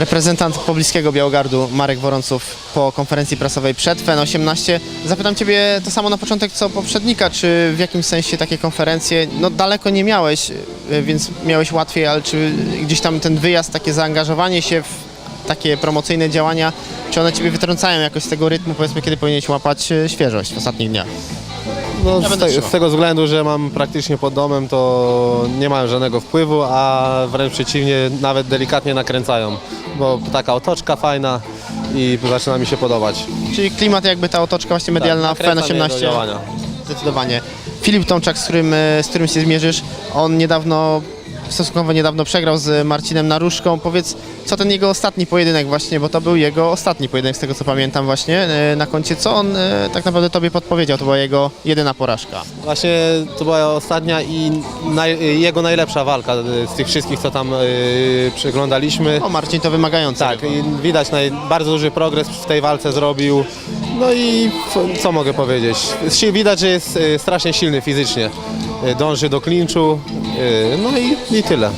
Reprezentant pobliskiego Białogardu Marek Worąców po konferencji prasowej przed FEN 18. Zapytam Ciebie to samo na początek co poprzednika, czy w jakimś sensie takie konferencje, no daleko nie miałeś, y, więc miałeś łatwiej, ale czy gdzieś tam ten wyjazd, takie zaangażowanie się w takie promocyjne działania, czy one Ciebie wytrącają jakoś z tego rytmu, powiedzmy, kiedy powinieneś łapać y, świeżość w ostatnich dniach? No, Ja z, te, z tego względu, że mam praktycznie pod domem, to nie mają żadnego wpływu, a wręcz przeciwnie, nawet delikatnie nakręcają, bo taka otoczka fajna i zaczyna mi się podobać. Czyli klimat jakby ta otoczka właśnie medialna Tak, FEN nakręca mnie do 18. działania. Zdecydowanie. Filip Tomczak, z którym, e, z którym się zmierzysz, on niedawno, stosunkowo niedawno przegrał z Marcinem Naruszką. Powiedz, co ten jego ostatni pojedynek właśnie, bo to był jego ostatni pojedynek, z tego co pamiętam właśnie, e, na koncie. Co on e, tak naprawdę tobie podpowiedział? To była jego jedyna porażka. Właśnie to była ostatnia i naj, jego najlepsza walka y, z tych wszystkich, co tam y, przeglądaliśmy. O, Marcin to wymagający. Tak, widać naj, bardzo duży progres w tej walce zrobił. No i co mogę powiedzieć? Widać, że jest y, strasznie silny fizycznie. Y, Dąży do klinczu. y, No i, i tyle.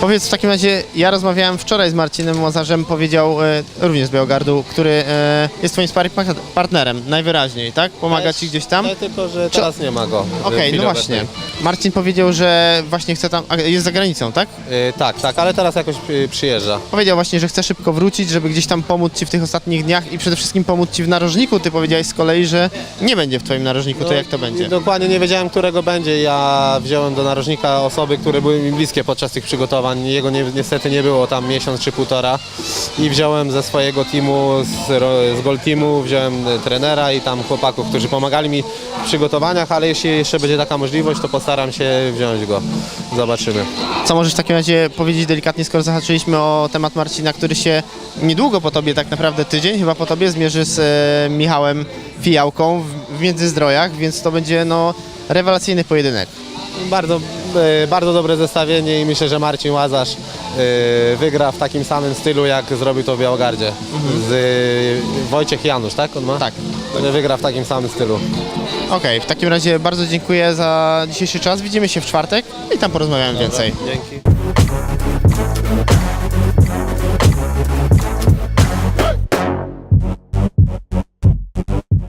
Powiedz w takim razie, ja rozmawiałem wczoraj z Marcinem Łazarzem, powiedział e, również z Białogardu, który e, jest twoim sparring partnerem, najwyraźniej, tak? Pomaga ci gdzieś tam? No, tylko, że teraz nie ma go. w Okej, chwili no właśnie. obecnej. Marcin powiedział, że właśnie chce tam, a, jest za granicą, tak? Y, Tak, tak, ale teraz jakoś y, przyjeżdża. Powiedział właśnie, że chce szybko wrócić, żeby gdzieś tam pomóc ci w tych ostatnich dniach i przede wszystkim pomóc ci w narożniku. Ty powiedziałeś z kolei, że nie będzie w twoim narożniku, to jak to będzie? Dokładnie nie wiedziałem, którego będzie. Ja wziąłem do narożnika osoby, które były mi bliskie podczas tych przygotowań. Jego nie, niestety nie było tam miesiąc czy półtora. I wziąłem ze swojego teamu, z, z Gold Teamu, wziąłem trenera i tam chłopaków, którzy pomagali mi w przygotowaniach, ale jeśli jeszcze będzie taka możliwość, to postaram się wziąć go. Zobaczymy. Co możesz w takim razie powiedzieć delikatnie, skoro zahaczyliśmy o temat Marcina, który się niedługo po tobie, tak naprawdę tydzień chyba po tobie, zmierzy z e, Michałem Fijałką w, w Międzyzdrojach, więc to będzie no rewelacyjny pojedynek. Bardzo, bardzo dobre zestawienie i myślę, że Marcin Łazarz e, wygra w takim samym stylu, jak zrobił to w Białogardzie. Z e, Wojciech Janusz, tak? On ma? Tak. Wygra w takim samym stylu. Okej, w takim razie bardzo dziękuję za dzisiejszy czas. Widzimy się w czwartek i tam porozmawiamy więcej. Dzięki.